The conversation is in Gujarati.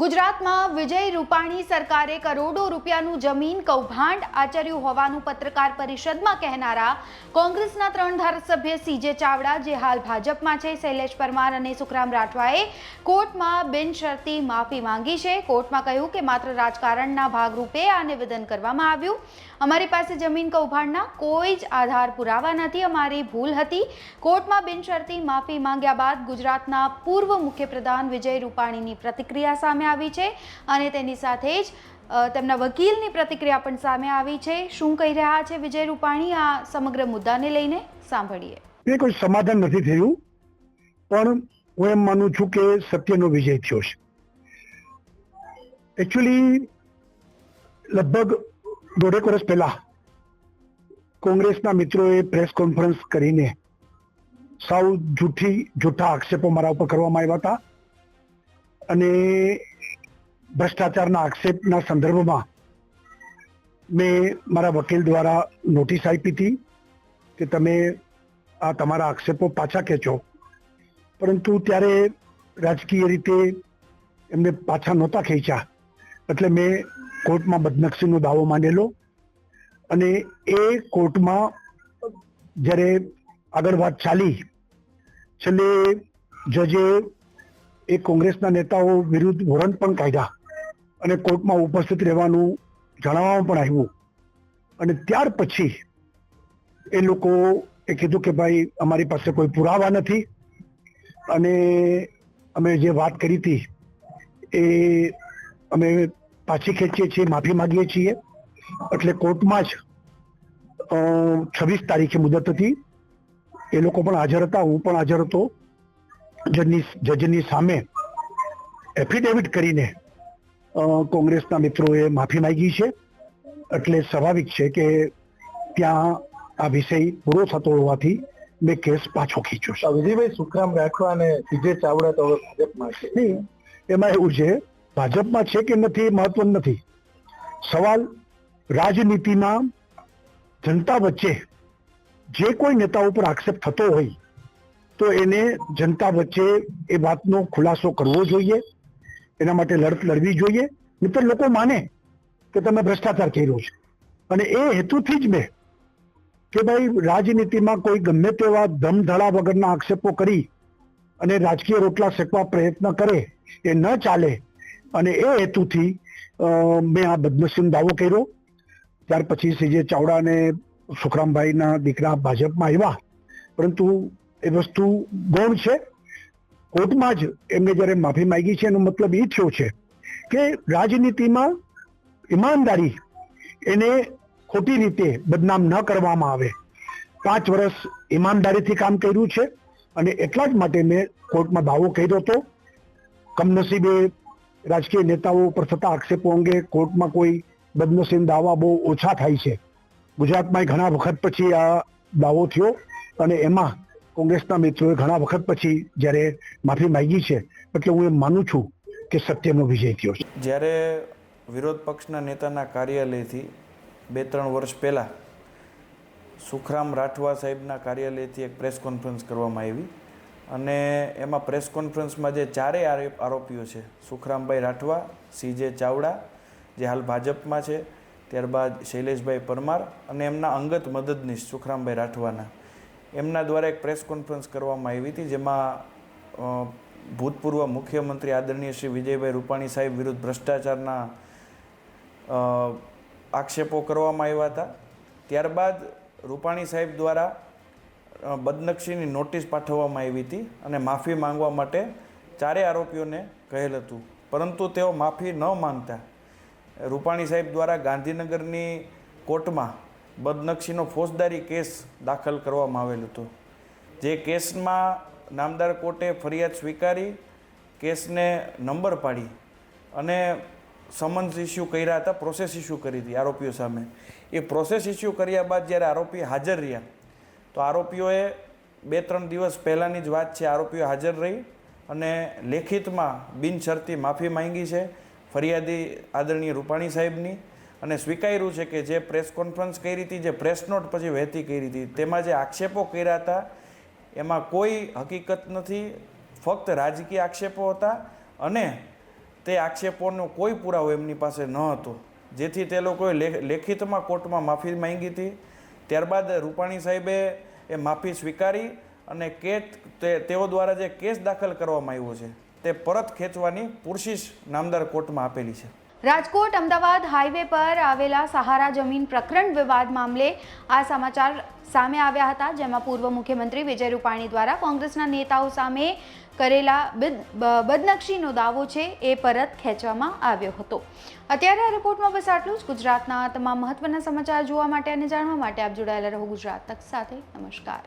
ગુજરાતમાં વિજય રૂપાણી સરકારે કરોડો રૂપિયાનું જમીન કૌભાંડ આચર્યું હોવાનું પત્રકાર પરિષદમાં કહેનારા કોંગ્રેસના ત્રણ ધારાસભ્ય સીજે ચાવડા, જે હાલ ભાજપમાં છે, શૈલેષ પરમાર અને સુખરામ રાઠવાએ કોર્ટમાં બિનશરતી માફી માંગી છે. કોર્ટમાં કહ્યું કે માત્ર રાજકારણના ભાગરૂપે આ નિવેદન કરવામાં આવ્યું. અમારી પાસે જમીન કૌભાંડના કોઈ જ આધાર પુરાવા નથી. અમારી ભૂલ હતી. કોર્ટમાં બિનશરતી માફી માંગ્યા બાદ ગુજરાતના પૂર્વ મુખ્યપ્રધાન વિજય રૂપાણીની પ્રતિક્રિયા સામે આવી છે અને તેની સાથે જ તેમના વકીલની પ્રતિક્રિયા પણ સામે આવી છે. શું કહી રહ્યા છે વિજય રૂપાણી? આ સમગ્ર મુદ્દાને લઈને સાંભળીએ. એ કોઈ સમાધાન નથી થયું, પણ હું એમ માનું છું કે સત્યનો વિજય થયો છે. એકચ્યુઅલી લગભગ દોઢેક વર્ષ પહેલા કોંગ્રેસના મિત્રોએ પ્રેસ કોન્ફરન્સ કરીને સાવ જૂઠી જૂઠા આક્ષેપો મારા ઉપર કરવામાં આવ્યા હતા. અને ભ્રષ્ટાચારના આક્ષેપના સંદર્ભમાં મેં મારા વકીલ દ્વારા નોટિસ આપી હતી કે તમે આ તમારા આક્ષેપો પાછા ખેંચો. પરંતુ ત્યારે રાજકીય રીતે એમને પાછા નહોતા ખેંચ્યા. એટલે મેં કોર્ટમાં બદનક્ષીનો દાવો માંડેલો અને એ કોર્ટમાં જ્યારે આગળ વાત ચાલી, છેલ્લે જજે એ કોંગ્રેસના નેતાઓ વિરુદ્ધ વોરંટ પણ કાઢ્યા અને કોર્ટમાં ઉપસ્થિત રહેવાનું જણાવવામાં પણ આવ્યું. અને ત્યાર પછી એ લોકો એ કીધું કે ભાઈ, અમારી પાસે કોઈ પુરાવા નથી. અને અમે જે વાત કરી હતી એ અમે પાછી ખેંચીએ છીએ માફી માગીએ છીએ. એટલે કોર્ટમાં જ છવ્વીસ તારીખે મુદત હતી. એ લોકો પણ હાજર હતા હું પણ હાજર હતો. જજની જજની સામે એફિડેવિટ કરીને કોંગ્રેસના મિત્રોએ માફી માંગી છે. એટલે સ્વાભાવિક છે કે ત્યાં આ વિષય પૂરો થતો હોવાથી મેં કેસ પાછો ખેંચ્યો છે. વિજયભાઈ સુખરામ રાઠવા અને વિજય ચાવડા તો ભાજપમાં છે. એમાં એવું છે ભાજપમાં છે કે નથી એ મહત્વનું નથી. સવાલ રાજનીતિમાં જનતા વચ્ચે જે કોઈ નેતા ઉપર આક્ષેપ થતો હોય તો એને જનતા વચ્ચે એ વાતનો ખુલાસો કરવો જોઈએ. એના માટે લડત લડવી જોઈએ. નહીતર લોકો માને કે તમે ભ્રષ્ટાચાર કર્યો છે. અને એ હેતુથી જ મેં કે ભાઈ રાજનીતિમાં કોઈ ગમે તેવા ધમધડા વગરના આક્ષેપો કરી અને રાજકીય રોટલા શેકવા પ્રયત્ન કરે એ ન ચાલે અને એ હેતુથી મેં આ બદનસીમ દાવો કર્યો. ત્યાર પછી સીજે ચાવડા અને સુખરામભાઈના દીકરા ભાજપમાં આવ્યા. પરંતુ એ વસ્તુ ગૌણ છે. કોર્ટમાં જ એમને જ્યારે માફી માંગી છે, એનો મતલબ એ થયો છે કે રાજનીતિમાં ઈમાનદારી એને ખોટી રીતે બદનામ ન કરવામાં આવે. પાંચ વર્ષ ઈમાનદારીથી કામ કર્યું છે અને એટલા જ માટે મેં કોર્ટમાં દાવો કર્યો હતો. કમનસીબે રાજકીય નેતાઓ ઉપર થતા આક્ષેપો અંગે કોર્ટમાં કોઈ બદનસીબ દાવા બહુ ઓછા થાય છે. ગુજરાતમાં ઘણા વખત પછી આ દાવો થયો અને એમાં કોંગ્રેસના મિત્રોએ ઘણા વખત પછી જ્યારે માફી માંગી છે, એટલે હું એમ માનું છું કે સત્યનો વિજય થયો છે. જ્યારે વિરોધ પક્ષના નેતાના કાર્યાલયથી બે ત્રણ વર્ષ પહેલાં સુખરામ રાઠવા સાહેબના કાર્યાલયથી એક પ્રેસ કોન્ફરન્સ કરવામાં આવી. અને એમાં પ્રેસ કોન્ફરન્સમાં જે ચારેય આરોપીઓ છે, સુખરામભાઈ રાઠવા, સીજે ચાવડા, જે હાલ ભાજપમાં છે, ત્યારબાદ શૈલેષભાઈ પરમાર અને એમના અંગત મદદનીશ સુખરામભાઈ રાઠવાના. એમના દ્વારા એક પ્રેસ કોન્ફરન્સ કરવામાં આવી હતી, જેમાં ભૂતપૂર્વ મુખ્યમંત્રી આદરણીય શ્રી વિજયભાઈ રૂપાણી સાહેબ વિરુદ્ધ ભ્રષ્ટાચારના આક્ષેપો કરવામાં આવ્યા હતા. ત્યારબાદ રૂપાણી સાહેબ દ્વારા બદનક્ષીની નોટિસ પાઠવવામાં આવી હતી અને માફી માંગવા માટે ચારેય આરોપીઓને કહેલ હતું. પરંતુ તેઓ માફી ન માંગતા. રૂપાણી સાહેબ દ્વારા ગાંધીનગરની કોર્ટમાં બદનક્ષીનો ફોજદારી કેસ દાખલ કરવામાં આવેલ હતો. જે કેસમાં નામદાર કોર્ટે ફરિયાદ સ્વીકારી, કેસને નંબર પાડી અને સમન્સ ઇસ્યુ કર્યા હતા, પ્રોસેસ ઇસ્યુ કરી હતી આરોપીઓ સામે. એ પ્રોસેસ ઇસ્યુ કર્યા બાદ જ્યારે આરોપી હાજર રહ્યા તો આરોપીઓએ બે ત્રણ દિવસ પહેલાંની જ વાત છે, આરોપીઓ હાજર રહી અને લેખિતમાં બિનશરતી માફી માંગી છે ફરિયાદી આદરણીય રૂપાણી સાહેબની અને સ્વીકાર્યું છે કે જે પ્રેસ કોન્ફરન્સ કરી હતી, જે પ્રેસ નોટ પછી વહેતી કરી હતી, તેમાં જે આક્ષેપો કર્યા હતા, એમાં કોઈ હકીકત નથી, ફક્ત રાજકીય આક્ષેપો હતા અને તે આક્ષેપોનો કોઈ પુરાવો એમની પાસે ન હતો. જેથી તે લોકોએ લેખિતમાં કોર્ટમાં માફી માંગી હતી ત્યારબાદ રૂપાણી સાહેબે એ માફી સ્વીકારી અને કે તે તેઓ દ્વારા જે કેસ દાખલ કરવામાં આવ્યો છે, તે પરત ખેંચવાની પુરશીશ નામદાર કોર્ટમાં આપેલી છે. રાજકોટ અમદાવાદ હાઈવે પર આવેલા સહારા જમીન પ્રકરણ વિવાદ મામલે આ સમાચાર સામે આવ્યા હતા, જેમાં પૂર્વ મુખ્યમંત્રી વિજય રૂપાણી દ્વારા કોંગ્રેસના નેતાઓ સામે કરેલા બદનક્ષીનો દાવો છે એ પરત ખેંચવામાં આવ્યો હતો. અત્યારે આ રિપોર્ટમાં બસ આટલું જ. ગુજરાતના તમામ મહત્વના સમાચાર જોવા માટે અને જાણવા માટે આપ જોડાયેલા રહો ગુજરાત તક સાથે. નમસ્કાર.